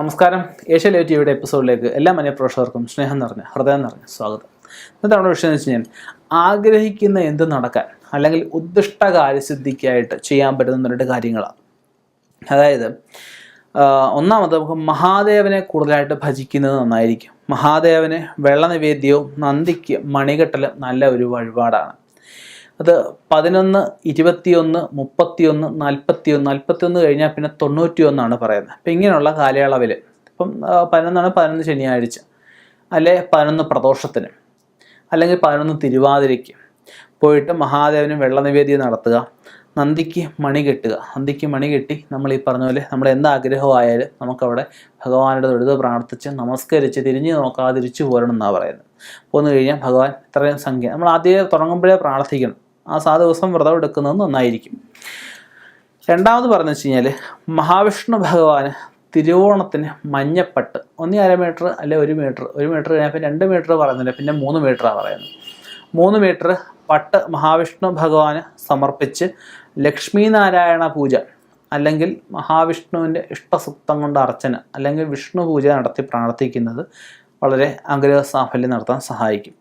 നമസ്കാരം. Asia live ടിവിയുടെ എപ്പിസോഡിലേക്ക് എല്ലാ മനഃപ്രേക്ഷകർക്കും സ്നേഹം നിറഞ്ഞ ഹൃദയം നിറഞ്ഞ സ്വാഗതം. ഇന്നത്തെ നമ്മുടെ വിഷയം എന്ന് വെച്ച് കഴിഞ്ഞാൽ ആഗ്രഹിക്കുന്ന എന്ത് നടക്കാൻ അല്ലെങ്കിൽ ഉദ്ദിഷ്ട കാര്യസിദ്ധിക്കായിട്ട് ചെയ്യാൻ പറ്റുന്ന രണ്ട് കാര്യങ്ങളാണ്. അതായത് ഒന്നാമത് നമുക്ക് മഹാദേവനെ കൂടുതലായിട്ട് ഭജിക്കുന്നത് നന്നായിരിക്കും. മഹാദേവന് വെള്ള നിവേദ്യവും നന്ദിക്ക് മണികെട്ടലും നല്ല ഒരു വഴിപാടാണ്. അത് പതിനൊന്ന് ഇരുപത്തിയൊന്ന് മുപ്പത്തിയൊന്ന് നാൽപ്പത്തിയൊന്ന് നാൽപ്പത്തിയൊന്ന് കഴിഞ്ഞാൽ പിന്നെ തൊണ്ണൂറ്റി ഒന്നാണ് പറയുന്നത്. അപ്പം ഇങ്ങനെയുള്ള കാലയളവിൽ ഇപ്പം പതിനൊന്നാണ് പതിനൊന്ന് ശനിയാഴ്ച. അല്ലെ പതിനൊന്ന് പ്രദോഷത്തിന്. അല്ലെങ്കിൽ പതിനൊന്ന് തിരുവാതിരയ്ക്ക് പോയിട്ട് മഹാദേവന് വെള്ള നിവേദ്യം നടത്തുക. നന്ദിക്ക് മണി കെട്ടുക. നന്ദിക്ക് മണി കെട്ടി നമ്മൾ ഈ പറഞ്ഞ പോലെ നമ്മുടെ എന്ത് ആഗ്രഹമായാലും നമുക്കവിടെ ഭഗവാനോട് തൊഴുത് പ്രാർത്ഥിച്ച് നമസ്കരിച്ച് തിരിഞ്ഞു നോക്കാതിരിച്ചു പോരണം എന്നാണ് പറയുന്നത്. പോന്നു കഴിഞ്ഞാൽ ഭഗവാൻ ഇത്രയും സംഖ്യ നമ്മൾ ആദ്യം തുടങ്ങുമ്പോഴേ പ്രാർത്ഥിക്കണം. ആ സാ ദിവസം വ്രതം എടുക്കുന്നത് നന്നായിരിക്കും. രണ്ടാമത് പറഞ്ഞു വെച്ച് കഴിഞ്ഞാൽ മഹാവിഷ്ണു ഭഗവാന് തിരുവോണത്തിന് മഞ്ഞപ്പട്ട് ഒന്നീ അര മീറ്റർ അല്ലെ ഒരു മീറ്റർ ഒരു മീറ്റർ കഴിഞ്ഞപ്പോൾ രണ്ട് മീറ്റർ പറയുന്നില്ല പിന്നെ മൂന്ന് മീറ്ററാണ് പറയുന്നത്. മൂന്ന് മീറ്റർ പട്ട് മഹാവിഷ്ണു ഭഗവാന് സമർപ്പിച്ച് ലക്ഷ്മി നാരായണ പൂജ അല്ലെങ്കിൽ മഹാവിഷ്ണുവിന്റെ ഇഷ്ടസുക്തം കൊണ്ട് അർച്ചന അല്ലെങ്കിൽ വിഷ്ണു പൂജ നടത്തി പ്രാർത്ഥിക്കുന്നത് വളരെ ആഗ്രഹ സാഫല്യം നടത്താൻ സഹായിക്കും.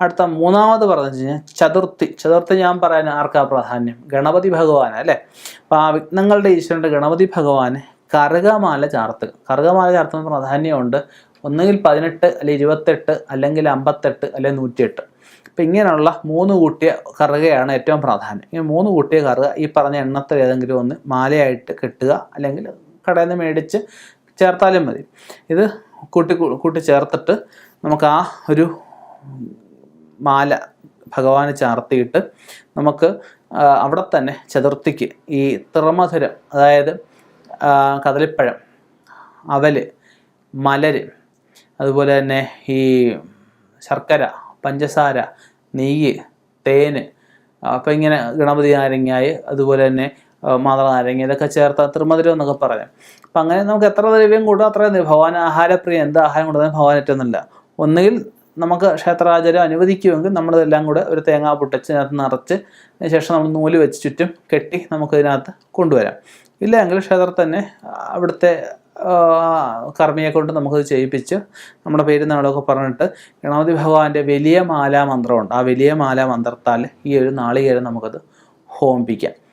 അടുത്ത മൂന്നാമത് പറഞ്ഞു കഴിഞ്ഞാൽ ചതുർത്ഥി. ചതുർത്ഥി ഞാൻ പറയാൻ ആർക്കാ പ്രാധാന്യം? ഗണപതി ഭഗവാനാണ് അല്ലേ? അപ്പോൾ ആ വിഘ്നങ്ങളുടെ ഈശ്വരന്റെ ഗണപതി ഭഗവാന് കറുകമാല ചാർത്തുക. കറുകമാല ചാർത്തുന്ന പ്രാധാന്യമുണ്ട് ഒന്നുകിൽ പതിനെട്ട് അല്ലെങ്കിൽ ഇരുപത്തെട്ട് അല്ലെങ്കിൽ അമ്പത്തെട്ട് അല്ലെങ്കിൽ നൂറ്റിയെട്ട്. അപ്പം ഇങ്ങനെയുള്ള മൂന്ന് കൂട്ടിയ കറുകയാണ് ഏറ്റവും പ്രാധാന്യം. ഇങ്ങനെ മൂന്ന് കൂട്ടിയ കറുക ഈ പറഞ്ഞ എണ്ണത്തിൽ ഏതെങ്കിലും ഒന്ന് മാലയായിട്ട് കെട്ടുക അല്ലെങ്കിൽ കടയിൽ നിന്ന് മേടിച്ച് ചേർത്താലും മതി. ഇത് കൂട്ടി കൂട്ടി ചേർത്തിട്ട് നമുക്ക് ആ ഒരു മാല ഭഗവാന് ചാർത്തിയിട്ട് നമുക്ക് അവിടെ തന്നെ ചതുർത്ഥിക്ക് ഈ തിറമധുരം അതായത് കദളിപ്പഴം അവൽ മലര് അതുപോലെ തന്നെ ഈ ശർക്കര പഞ്ചസാര നെയ്യ് തേന് അപ്പം ഇങ്ങനെ ഗണപതി നാരങ്ങായി അതുപോലെ തന്നെ മാതള നാരങ്ങ ഇതൊക്കെ ചേർത്ത തിരുമധുരം എന്നൊക്കെ പറയാം. അപ്പം അങ്ങനെ നമുക്ക് എത്ര ദ്രവ്യം കൂടും ദ്രവ്യം. ഭഗവാൻ ആഹാരപ്രിയ എന്ത് ആഹാരം കൊടുത്താലും ഭഗവാൻ ഏറ്റവും നല്ല. ഒന്നുകിൽ നമുക്ക് ക്ഷേത്രാചാര്യം അനുവദിക്കുമെങ്കിൽ നമ്മളിതെല്ലാം കൂടെ ഒരു തേങ്ങാ പൊട്ടിച്ച് അതിനകത്ത് നിറച്ച് ശേഷം നമ്മൾ നൂൽ വെച്ച് ചുറ്റും കെട്ടി നമുക്ക് ഇതിനകത്ത് കൊണ്ടുവരാം. ഇല്ലെങ്കിൽ ക്ഷേത്രത്തിൽ തന്നെ അവിടുത്തെ കർമ്മിയെ കൊണ്ട് നമുക്കത് ചെയ്യിപ്പിച്ച് നമ്മുടെ പേര് നാളൊക്കെ പറഞ്ഞിട്ട് ഗണപതി ഭഗവാന്റെ വലിയ മാലാ മന്ത്രമുണ്ട് ആ വലിയ മാലാ മന്ത്രത്താൽ ഈ ഒരു നാളികേരം നമുക്കത് ഹോമിപ്പിക്കാം.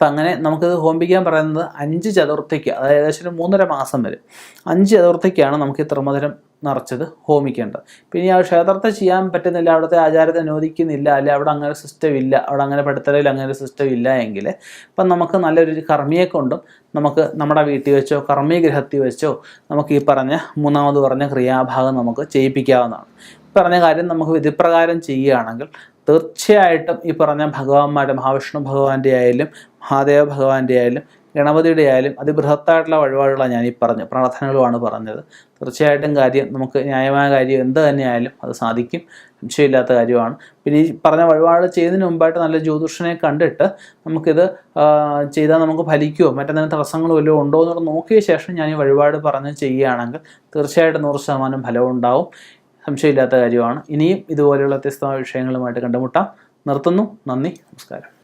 അപ്പം അങ്ങനെ നമുക്കിത് ഹോമിപ്പിക്കാൻ പറയുന്നത് അഞ്ച് ചതുർത്ഥിക്ക് അതായത് ഏകദേശം ഒരു മൂന്നര മാസം വരെ. അഞ്ച് ചതുർത്ഥിക്കാണ് നമുക്ക് ഈ ത്രിമധുരം നിറച്ചത് ഹോമിക്കേണ്ടത്. പിന്നെ ആ ക്ഷേത്രത്തെ ചെയ്യാൻ പറ്റുന്നില്ല അവിടുത്തെ ആചാരത്തെ അനുവദിക്കുന്നില്ല അല്ലെ അവിടെ അങ്ങനെ സിസ്റ്റം ഇല്ല അവിടെ അങ്ങനെ പഠിത്തലയിൽ അങ്ങനെ ഒരു സിസ്റ്റം ഇല്ല എങ്കിൽ ഇപ്പം നമുക്ക് നല്ലൊരു കർമ്മിയെ കൊണ്ടും നമുക്ക് നമ്മുടെ വീട്ടിൽ വെച്ചോ കർമ്മീഗൃഹത്തിൽ വെച്ചോ നമുക്ക് ഈ പറഞ്ഞ മൂന്നാമത് പറഞ്ഞ ക്രിയാഭാഗം നമുക്ക് ചെയ്യിപ്പിക്കാവുന്നതാണ്. പറഞ്ഞ കാര്യം നമുക്ക് വിധിപ്രകാരം ചെയ്യുകയാണെങ്കിൽ തീർച്ചയായിട്ടും ഈ പറഞ്ഞ ഭഗവാന്മാരുടെ മഹാവിഷ്ണു ഭഗവാന്റെ ആയാലും മഹാദേവ ഭഗവാന്റെ ആയാലും ഗണപതിയുടെ ആയാലും അതിബൃഹത്തായിട്ടുള്ള വഴിപാടുകളാണ് ഞാൻ ഈ പറഞ്ഞു പ്രാർത്ഥനകളുമാണ് പറഞ്ഞത്. തീർച്ചയായിട്ടും കാര്യം നമുക്ക് ന്യായമായ കാര്യം എന്ത് തന്നെയായാലും അത് സാധിക്കും. സംശയമില്ലാത്ത കാര്യമാണ്. പിന്നെ ഈ പറഞ്ഞ വഴിപാട് ചെയ്യുന്നതിന് മുമ്പായിട്ട് നല്ല ജ്യോതിഷനെ കണ്ടിട്ട് നമുക്കിത് ചെയ്താൽ നമുക്ക് ഫലിക്കുമോ മറ്റെന്തെങ്കിലും തടസ്സങ്ങൾ വല്ലതും ഉണ്ടോ എന്നുള്ളത് നോക്കിയ ശേഷം ഞാൻ ഈ വഴിപാട് പറഞ്ഞ് ചെയ്യുകയാണെങ്കിൽ തീർച്ചയായിട്ടും നൂറ് ശതമാനം ഫലം ഉണ്ടാവും. സംശയമില്ലാത്ത കാര്യമാണ്. ഇനിയും ഇതുപോലെയുള്ള വ്യത്യസ്തമായ വിഷയങ്ങളുമായിട്ട് കണ്ടുമുട്ടാം. നിർത്തുന്നു. നന്ദി. നമസ്കാരം.